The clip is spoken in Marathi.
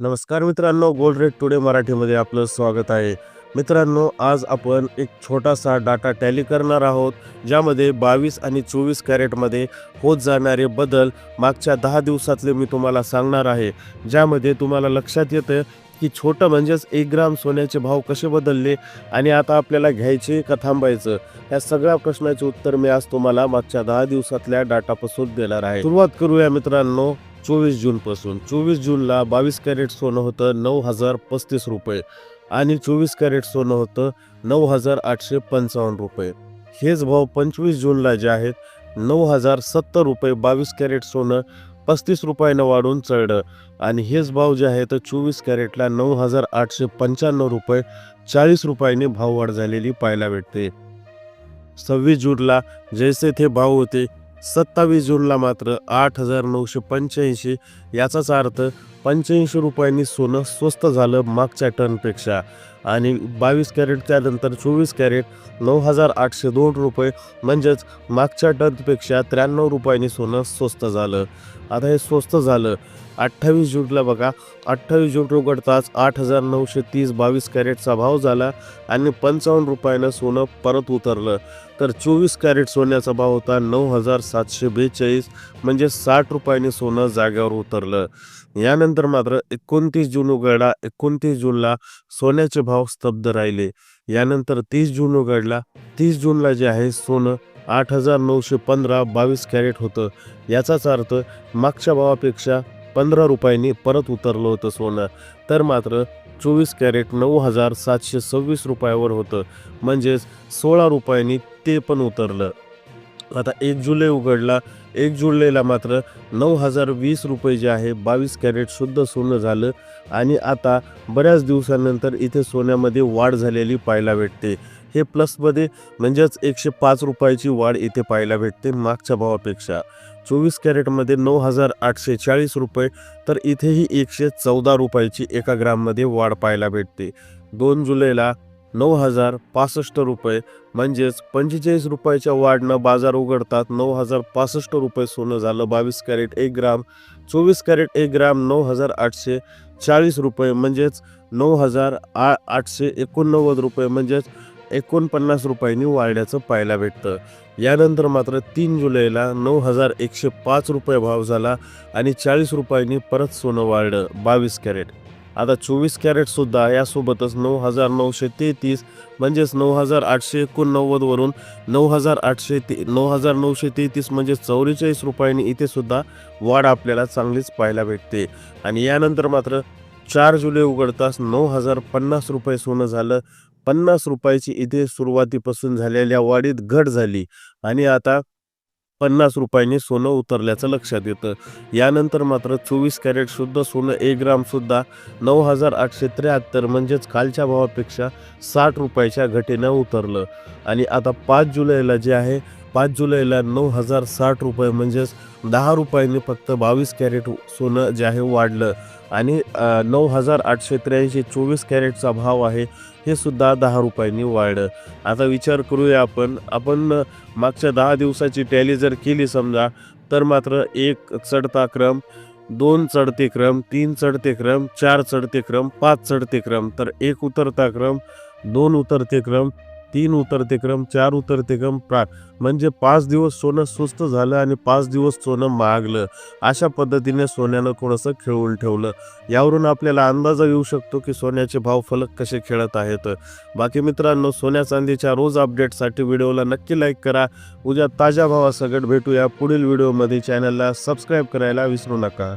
नमस्कार मित्रांनो गोल्ड रेट टुडे मराठीमध्ये आपलं स्वागत आहे. मित्रांनो आज आपण एक छोटासा डाटा टॅली करणार आहोत ज्यामध्ये बावीस आणि चोवीस कॅरेटमध्ये होत जाणारे बदल मागच्या दहा दिवसातले मी तुम्हाला सांगणार आहे. ज्यामध्ये तुम्हाला लक्षात येतं की छोटं म्हणजेच एक ग्राम सोन्याचे भाव कसे बदलले आणि आता आपल्याला घ्यायचे का थांबायचं या सगळ्या प्रश्नाचे उत्तर मी आज तुम्हाला मागच्या दहा दिवसातल्या डाटापासून देणार आहे. सुरुवात करूया मित्रांनो. चोवीस जूनपासून. चोवीस जूनला बावीस कॅरेट सोनं होतं नऊ हजार पस्तीस रुपये आणि चोवीस कॅरेट सोनं होतं नऊ हजार आठशे पंचावन्न रुपये. हेच भाव पंचवीस जूनला जे आहेत नऊ हजार सत्तर रुपये बावीस कॅरेट सोनं पस्तीस रुपयानं वाढून चढलं. आणि हेच भाव जे आहे तर चोवीस कॅरेटला नऊ हजार आठशे पंच्याण्णव रुपये चाळीस रुपयाने भाव वाढ झालेली पाहायला भेटते. सव्वीस जूनला जैसे ते भाव होते सत्तावीस जूनला मात्र आठ हजार नऊशे पंच्याऐंशी याचाच अर्थ पंच्याऐंशी रुपयांनी सोनं स्वस्त झालं मागच्या टनपेक्षा. आणि बावीस कॅरेट त्यानंतर चोवीस कॅरेट नऊ हजार आठशे दोन रुपये म्हणजेच मागच्या टनपेक्षा त्र्याण्णव रुपयांनी सोनं स्वस्त झालं. आता हे स्वस्त झालं. अठ्ठावीस जूनला बघा अठ्ठावीस जून उघडताच आठ हजार नऊशे तीस बावीस कॅरेटचा भाव झाला आणि पंचावन्न रुपयानं सोनं परत उतरलं. तर चोवीस कॅरेट सोन्याचा भाव होता नऊ हजार सातशे बेचाळीस म्हणजे साठ रुपयाने सोनं जाग्यावर उतरलं. यानंतर मात्र एकोणतीस जून उघडला एकोणतीस जूनला सोन्याचे भाव स्तब्ध राहिले. यानंतर तीस जून उघडला. तीस जूनला जे आहे सोनं आठ हजार नऊशे पंधरा बावीस कॅरेट होतं. याचाच अर्थ मागच्या भावापेक्षा पंधरा रुपयांनी परत उतरलं होतं सोनं. तर मात्र चोवीस कॅरेट नऊ हजार सातशे सव्वीस रुपयावर होतं. म्हणजेच सोळा रुपयांनी ते पण उतरलं. आता एक जुलै उघडला. एक जुलैला मात्र नऊ हजार वीस रुपये जे आहे बावीस कॅरेट शुद्ध सोनं झालं आणि आता बऱ्याच दिवसानंतर इथे सोन्यामध्ये वाढ झालेली पाहायला भेटते. हे प्लसमध्ये म्हणजेच एकशे पाच रुपयाची वाढ इथे पाहायला भेटते मागच्या भावापेक्षा. चोवीस कॅरेटमध्ये नऊ हजार आठशे चाळीस रुपये तर इथेही एकशे चौदा रुपयाची एका ग्राममध्ये वाढ पाहायला भेटते. दोन जुलैला नऊ हजार पासष्ट रुपये म्हणजेच पंचेचाळीस रुपयाच्या वाढनं बाजार उघडतात. नऊ हजार पासष्ट रुपये सोनं झालं बावीस कॅरेट एक ग्राम चोवीस कॅरेट एक ग्राम नऊ हजार आठशे चाळीस रुपये म्हणजेच नऊ हजार आ आठशे एकोणनव्वद रुपये म्हणजेच एकोणपन्नास रुपयांनी वाढल्याचं पाहायला भेटतं. यानंतर मात्र तीन जुलैला नऊ हजार एकशे पाच रुपये भाव झाला आणि चाळीस रुपयांनी परत सोनं वाढलं बावीस कॅरेट. आता चोवीस कॅरेटसुद्धा यासोबतच नऊ हजार नऊशे तेहतीस म्हणजेच नऊ हजार आठशे एकोणनव्वदवरून नऊ हजार आठशे ते नऊ हजार नऊशे तेहतीस म्हणजे चौवेचाळीस रुपयांनी इथेसुद्धा वाढ आपल्याला चांगलीच पाहायला भेटते. आणि यानंतर मात्र चार जुलै उघडताच नऊ हजार पन्नास रुपये सोनं झालं. पन्नास रुपयाची इथे सुरुवातीपासून झालेल्या वाढीत घट झाली. आणि आता पन्नास रुपयांनी सोनं उतरल्याचं लक्षात येतं. यानंतर मात्र चोवीस कॅरेट शुद्ध सोनं एक ग्रामसुद्धा नऊ हजार आठशे त्र्याहत्तर म्हणजेच कालच्या भावापेक्षा साठ रुपयाच्या घटीनं उतरलं. आणि आता पाच जुलैला जे आहे पाच जुलैला नऊ हजार साठ रुपये म्हणजेच दहा रुपयांनी फक्त बावीस कॅरेट सोनं जे आहे वाढलं. आणि नऊ हजार आठशे त्र्याऐंशी चोवीस कॅरेटचा भाव आहे हे सुद्धा दहा रुपयांनी वाढलं. आता विचार करूया आपण. आपण मागच्या दहा दिवसाची टॅली जर केली समजा तर मात्र एक चढता क्रम दोन चढते क्रम तीन चढते क्रम चार चढते क्रम पाच चढते क्रम तर एक उतरता क्रम दोन उतरते क्रम तीन उतरते क्रम चार उतरते क्रम प्रा म्हणजे पाच दिवस सोनं स्वस्त झालं आणि पाच दिवस सोनं महागलं. अशा पद्धतीने सोन्यानं थोडंसं खेळवून ठेवलं. यावरून आपल्याला अंदाजा येऊ शकतो की सोन्याचे भाव फलक कसे खेळत आहेत. बाकी मित्रांनो सोन्या चांदीच्या रोज अपडेटसाठी व्हिडिओला नक्की लाईक करा. उद्या ताज्या भावासकट भेटूया पुढील व्हिडिओमध्ये. चॅनलला सबस्क्राईब करायला विसरू नका.